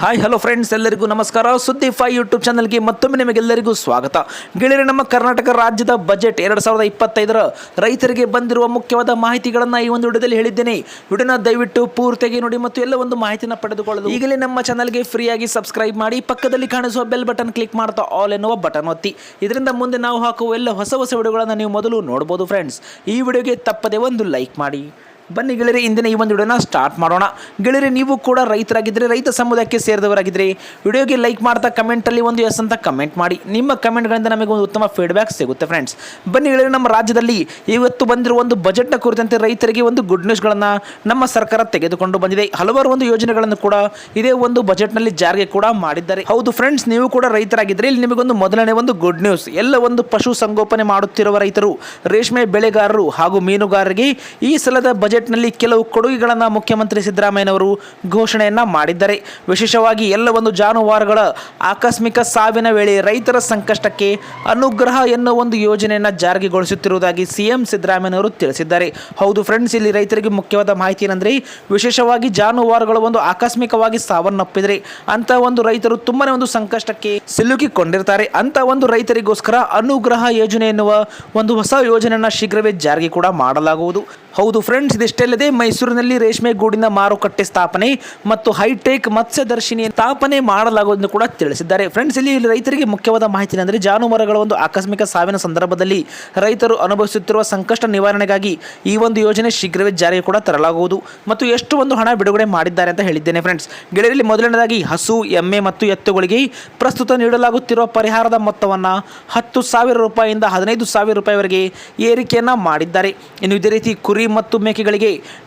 Hi hello friends ಎಲ್ಲರಿಗೂ ನಮಸ್ಕಾರ. ಸುದ್ದಿ ಫೈ ಯೂಟ್ಯೂಬ್ ಚಾನಲ್ಗೆ ಮತ್ತೊಮ್ಮೆ ನಿಮಗೆಲ್ಲರಿಗೂ ಸ್ವಾಗತ. ಗೆಳೆಯರೆ, ನಮ್ಮ ಕರ್ನಾಟಕ ರಾಜ್ಯದ ಬಜೆಟ್ ಎರಡು ಸಾವಿರದ ಇಪ್ಪತ್ತೈದರ ರೈತರಿಗೆ ಬಂದಿರುವ ಮುಖ್ಯವಾದ ಮಾಹಿತಿಗಳನ್ನು ಈ ಒಂದು ವಿಡಿಯೋದಲ್ಲಿ ಹೇಳಿದ್ದೇನೆ. ವಿಡಿಯೋನ ದಯವಿಟ್ಟು ಪೂರ್ತಿಯಾಗಿ ನೋಡಿ ಮತ್ತು ಎಲ್ಲ ಒಂದು ಮಾಹಿತಿನ ಪಡೆದುಕೊಳ್ಳಲು ಈಗಲೇ ನಮ್ಮ ಚಾನಲ್ಗೆ ಫ್ರೀಯಾಗಿ ಸಬ್ಸ್ಕ್ರೈಬ್ ಮಾಡಿ, ಪಕ್ಕದಲ್ಲಿ ಕಾಣಿಸುವ ಬೆಲ್ ಬಟನ್ ಕ್ಲಿಕ್ ಮಾಡ್ತಾ ಆಲ್ ಎನ್ನುವ ಬಟನ್ ಒತ್ತಿ. ಇದರಿಂದ ಮುಂದೆ ನಾವು ಹಾಕುವ ಎಲ್ಲ ಹೊಸ ಹೊಸ ವಿಡಿಯೋಗಳನ್ನು ನೀವು ಮೊದಲು ನೋಡ್ಬೋದು ಫ್ರೆಂಡ್ಸ್ ಈ ವಿಡಿಯೋಗೆ ತಪ್ಪದೆ ಒಂದು ಲೈಕ್ ಮಾಡಿ. ಬನ್ನಿ ಗೆಳೆಯರೆ, ಇಂದಿನ ಈ ಒಂದು ವಿಡಿಯೋನ ಸ್ಟಾರ್ಟ್ ಮಾಡೋಣ. ಗೆಳೆಯರೆ, ನೀವು ಕೂಡ ರೈತರಾಗಿದ್ದರೆ, ರೈತ ಸಮುದಾಯಕ್ಕೆ ಸೇರಿದವರಾಗಿದ್ದರೆ, ವಿಡಿಯೋಗೆ ಲೈಕ್ ಮಾಡ್ತಾ ಕಮೆಂಟಲ್ಲಿ ಒಂದು ಎಸ್ ಅಂತ ಕಮೆಂಟ್ ಮಾಡಿ. ನಿಮ್ಮ ಕಮೆಂಟ್ಗಳಿಂದ ನಮಗೆ ಒಂದು ಉತ್ತಮ ಫೀಡ್ಬ್ಯಾಕ್ ಸಿಗುತ್ತೆ ಫ್ರೆಂಡ್ಸ್ ಬನ್ನಿ ಗೆಳೆಯರೆ, ನಮ್ಮ ರಾಜ್ಯದಲ್ಲಿ ಇವತ್ತು ಬಂದಿರುವ ಒಂದು ಬಜೆಟ್ನ ಕುರಿತಂತೆ ರೈತರಿಗೆ ಒಂದು ಗುಡ್ ನ್ಯೂಸ್ಗಳನ್ನು ನಮ್ಮ ಸರ್ಕಾರ ತೆಗೆದುಕೊಂಡು ಬಂದಿದೆ. ಹಲವಾರು ಒಂದು ಯೋಜನೆಗಳನ್ನು ಕೂಡ ಇದೇ ಒಂದು ಬಜೆಟ್ನಲ್ಲಿ ಜಾರಿಗೆ ಕೂಡ ಮಾಡಿದ್ದಾರೆ. ಹೌದು ಫ್ರೆಂಡ್ಸ್ ನೀವು ಕೂಡ ರೈತರಾಗಿದ್ದರೆ, ಇಲ್ಲಿ ನಿಮಗೊಂದು ಮೊದಲನೇ ಒಂದು ಗುಡ್ ನ್ಯೂಸ್ ಎಲ್ಲ ಒಂದು ಪಶು ಸಂಗೋಪನೆ ಮಾಡುತ್ತಿರುವ ರೈತರು, ರೇಷ್ಮೆ ಬೆಳೆಗಾರರು ಹಾಗೂ ಮೀನುಗಾರರಿಗೆ ಈ ಸಲದ ಬಜೆಟ್ನಲ್ಲಿ ಕೆಲವು ಕೊಡುಗೆಗಳನ್ನು ಮುಖ್ಯಮಂತ್ರಿ ಸಿದ್ದರಾಮಯ್ಯನವರು ಘೋಷಣೆಯನ್ನ ಮಾಡಿದ್ದಾರೆ. ವಿಶೇಷವಾಗಿ ಎಲ್ಲ ಒಂದು ಜಾನುವಾರುಗಳ ಆಕಸ್ಮಿಕ ಸಾವಿನ ವೇಳೆ ರೈತರ ಸಂಕಷ್ಟಕ್ಕೆ ಅನುಗ್ರಹ ಎನ್ನುವ ಒಂದು ಯೋಜನೆಯನ್ನು ಜಾರಿಗೊಳಿಸುತ್ತಿರುವುದಾಗಿ ಸಿಎಂ ಸಿದ್ದರಾಮಯ್ಯನವರು ತಿಳಿಸಿದ್ದಾರೆ. ಹೌದು ಫ್ರೆಂಡ್ಸ್ ಇಲ್ಲಿ ರೈತರಿಗೆ ಮುಖ್ಯವಾದ ಮಾಹಿತಿ ಏನಂದ್ರೆ, ವಿಶೇಷವಾಗಿ ಜಾನುವಾರುಗಳು ಒಂದು ಆಕಸ್ಮಿಕವಾಗಿ ಸಾವನ್ನಪ್ಪಿದ್ರೆ ಅಂತ ಒಂದು ರೈತರು ತುಂಬಾನೇ ಒಂದು ಸಂಕಷ್ಟಕ್ಕೆ ಸಿಲುಕಿಕೊಂಡಿರ್ತಾರೆ. ಅಂತ ಒಂದು ರೈತರಿಗೋಸ್ಕರ ಅನುಗ್ರಹ ಯೋಜನೆ ಎನ್ನುವ ಒಂದು ಹೊಸ ಯೋಜನೆಯನ್ನ ಶೀಘ್ರವೇ ಜಾರಿಗೆ ಕೂಡ ಮಾಡಲಾಗುವುದು. ಹೌದು ಫ್ರೆಂಡ್ಸ್ ಇದಿಷ್ಟಲ್ಲದೆ ಮೈಸೂರಿನಲ್ಲಿ ರೇಷ್ಮೆ ಗೂಡಿನ ಮಾರುಕಟ್ಟೆ ಸ್ಥಾಪನೆ ಮತ್ತು ಹೈಟೆಕ್ ಮತ್ಸ್ಯದರ್ಶಿನಿ ಸ್ಥಾಪನೆ ಮಾಡಲಾಗುವುದನ್ನು ಕೂಡ ತಿಳಿಸಿದ್ದಾರೆ. ಫ್ರೆಂಡ್ಸ್, ಇಲ್ಲಿ ರೈತರಿಗೆ ಮುಖ್ಯವಾದ ಮಾಹಿತಿ ಅಂದರೆ ಜಾನುವಾರುಗಳ ಒಂದು ಆಕಸ್ಮಿಕ ಸಾವಿನ ಸಂದರ್ಭದಲ್ಲಿ ರೈತರು ಅನುಭವಿಸುತ್ತಿರುವ ಸಂಕಷ್ಟ ನಿವಾರಣೆಗಾಗಿ ಈ ಒಂದು ಯೋಜನೆ ಶೀಘ್ರವೇ ಜಾರಿಗೆ ಕೂಡ ತರಲಾಗುವುದು ಮತ್ತು ಎಷ್ಟು ಒಂದು ಹಣ ಬಿಡುಗಡೆ ಮಾಡಿದ್ದಾರೆ ಅಂತ ಹೇಳಿದ್ದೇನೆ ಫ್ರೆಂಡ್ಸ್. ಗೆಳೆಯರಲ್ಲಿ ಮೊದಲನೇದಾಗಿ ಹಸು, ಎಮ್ಮೆ ಮತ್ತು ಎತ್ತುಗಳಿಗೆ ಪ್ರಸ್ತುತ ನೀಡಲಾಗುತ್ತಿರುವ ಪರಿಹಾರದ ಮೊತ್ತವನ್ನು ಹತ್ತು ಸಾವಿರ ರೂಪಾಯಿಯಿಂದ ಹದಿನೈದು ಸಾವಿರ ರೂಪಾಯಿವರೆಗೆ ಏರಿಕೆಯನ್ನು ಮಾಡಿದ್ದಾರೆ. ಇನ್ನು ಇದೇ ರೀತಿ ಕುರಿ ಮತ್ತು ಮೇಕೆಗಳಿಗೆ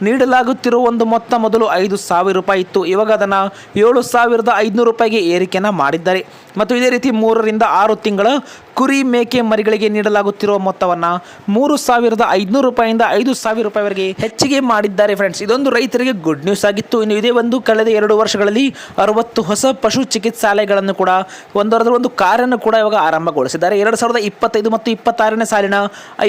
ನೀಡಲಾಗುತ್ತಿರುವ ಒಂದು ಮೊತ್ತ ಮೊದಲು ಐದು ಸಾವಿರ ರೂಪಾಯಿ ಇತ್ತು. ಇವಾಗ ಅದನ್ನು ಏಳು ಸಾವಿರದ ಐದುನೂರು ರೂಪಾಯಿಗೆ ಏರಿಕೆಯನ್ನು ಮಾಡಿದ್ದಾರೆ. ಮತ್ತು ಇದೇ ರೀತಿ ಮೂರರಿಂದ ಆರು ತಿಂಗಳ ಕುರಿ ಮೇಕೆ ಮರಿಗಳಿಗೆ ನೀಡಲಾಗುತ್ತಿರುವ ಮೊತ್ತವನ್ನು ಮೂರು ಸಾವಿರದ ಐದುನೂರು ರೂಪಾಯಿಂದ ಐದು ಸಾವಿರ ರೂಪಾಯಿವರೆಗೆ ಹೆಚ್ಚಿಗೆ ಮಾಡಿದ್ದಾರೆ ಫ್ರೆಂಡ್ಸ್ ಇದೊಂದು ರೈತರಿಗೆ ಗುಡ್ ನ್ಯೂಸ್ ಆಗಿತ್ತು. ಇನ್ನು ಇದೇ ಒಂದು ಕಳೆದ ಎರಡು ವರ್ಷಗಳಲ್ಲಿ ಅರವತ್ತು ಹೊಸ ಪಶು ಚಿಕಿತ್ಸಾಲಯಗಳನ್ನು ಕೂಡ ಒಂದರದ್ರ ಒಂದು ಕಾರ್ಯನ್ನು ಕೂಡ ಇವಾಗ ಆರಂಭಗೊಳಿಸಿದ್ದಾರೆ. ಎರಡು ಸಾವಿರದ ಇಪ್ಪತ್ತೈದು ಮತ್ತು ಇಪ್ಪತ್ತಾರನೇ ಸಾಲಿನ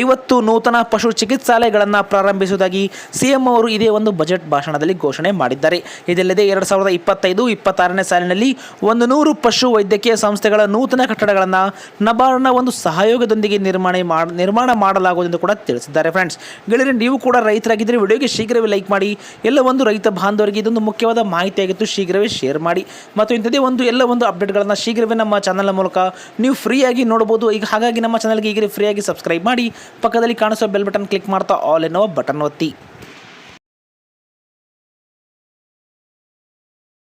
ಐವತ್ತು ನೂತನ ಪಶು ಚಿಕಿತ್ಸಾಲಯಗಳನ್ನು ಪ್ರಾರಂಭಿಸುವುದಾಗಿ ಸಿಎಂ ಅವರು ಇದೇ ಒಂದು ಬಜೆಟ್ ಭಾಷಣದಲ್ಲಿ ಘೋಷಣೆ ಮಾಡಿದ್ದಾರೆ. ಇದಲ್ಲದೆ ಎರಡು ಸಾವಿರದ ಇಪ್ಪತ್ತೈದು, ಇಪ್ಪತ್ತಾರನೇ ಸಾಲಿನಲ್ಲಿ ಒಂದು ನೂರು ಪಶು ವೈದ್ಯಕೀಯ ಸಂಸ್ಥೆಗಳ ನೂತನ ಕಟ್ಟಡಗಳನ್ನು ನಬಾರ್ಡ್ನ ಒಂದು ಸಹಯೋಗದೊಂದಿಗೆ ನಿರ್ಮಾಣ ನಿರ್ಮಾಣ ಮಾಡಲಾಗುವುದು ಎಂದು ಕೂಡ ತಿಳಿಸಿದ್ದಾರೆ ಫ್ರೆಂಡ್ಸ್. ಗೆಳೆಯರೆ, ನೀವು ಕೂಡ ರೈತರಾಗಿದ್ದರೆ ವಿಡಿಯೋಗೆ ಶೀಘ್ರವೇ ಲೈಕ್ ಮಾಡಿ, ಎಲ್ಲ ಒಂದು ರೈತ ಬಾಂಧವರಿಗೆ ಇದೊಂದು ಮುಖ್ಯವಾದ ಮಾಹಿತಿಯಾಗಿತ್ತು, ಶೀಘ್ರವೇ ಶೇರ್ ಮಾಡಿ. ಮತ್ತು ಇಂಥದೇ ಒಂದು, ಎಲ್ಲ ಒಂದು ಅಪ್ಡೇಟ್ಗಳನ್ನು ಶೀಘ್ರವೇ ನಮ್ಮ ಚಾನಲ್ನ ಮೂಲಕ ನೀವು ಫ್ರೀಯಾಗಿ ನೋಡ್ಬೋದು. ಈಗ ಹಾಗಾಗಿ ನಮ್ಮ ಚಾನಲ್ಗೆ ಈಗಲೇ ಫ್ರೀಯಾಗಿ ಸಬ್ಸ್ಕ್ರೈಬ್ ಮಾಡಿ, ಪಕ್ಕದಲ್ಲಿ ಕಾಣಿಸೋ ಬೆಲ್ ಬಟನ್ ಕ್ಲಿಕ್ ಮಾಡ್ತಾ, ಆಲ್ ಎನ್ನುವ ಬಟನ್ ಒತ್ತಿ.